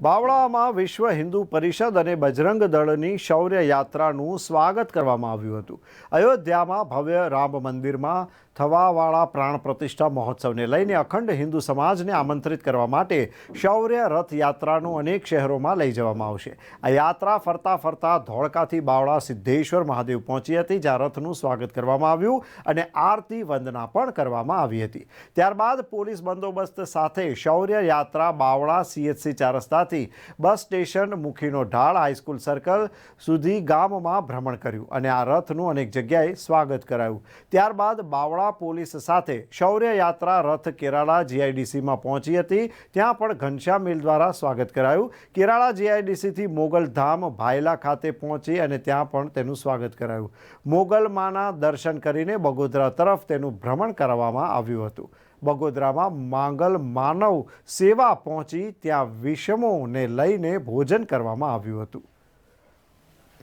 બાવળામાં વિશ્વ હિન્દુ પરિષદ અને બજરંગ દળની શૌર્ય યાત્રાનું સ્વાગત કરવામાં આવ્યું હતું. અયોધ્યામાં ભવ્ય રામ મંદિરમાં થવાવાળા પ્રાણ પ્રતિષ્ઠા મહોત્સવને લઈને અખંડ હિન્દુ સમાજને આમંત્રિત કરવા માટે શૌર્ય રથ યાત્રાનું અનેક શહેરોમાં લઈ જવામાં આવશે. આ યાત્રા ફરતા ફરતા ધોળકાથી બાવળા સિદ્ધેશ્વર મહાદેવ પહોંચી હતી, જ્યાં રથનું સ્વાગત કરવામાં આવ્યું અને આરતી વંદના પણ કરવામાં આવી હતી. ત્યારબાદ પોલીસ બંદોબસ્ત સાથે શૌર્ય યાત્રા બાવળા સીએચસી ચાર રસ્તાથી બસ સ્ટેશન મુખીનો ઢાળ હાઈસ્કૂલ સર્કલ સુધી ગામમાં ભ્રમણ કર્યું અને આ રથનું અનેક જગ્યાએ સ્વાગત કરાયું. ત્યારબાદ બાવળા પોલીસ સાથે શૌર્ય યાત્રા રથ કેરાળા જીઆઈડીસીમાં પહોંચી હતી. ત્યાં પણ ઘનશ્યામ મિલ દ્વારા સ્વાગત કરાયું. કેરાળા જીઆઈડીસીથી મોગલ ધામ ભાયલા ખાતે પહોંચી અને ત્યાં પણ તેનું સ્વાગત કરાયું. મોગલમાના દર્શન કરીને બગોદરા તરફ તેનું ભ્રમણ કરવામાં આવ્યું હતું. બગોદરામાં માંગલ માનવ સેવા પહોંચી ત્યાં વિષમોને લઈને ભોજન કરવામાં આવ્યું હતું.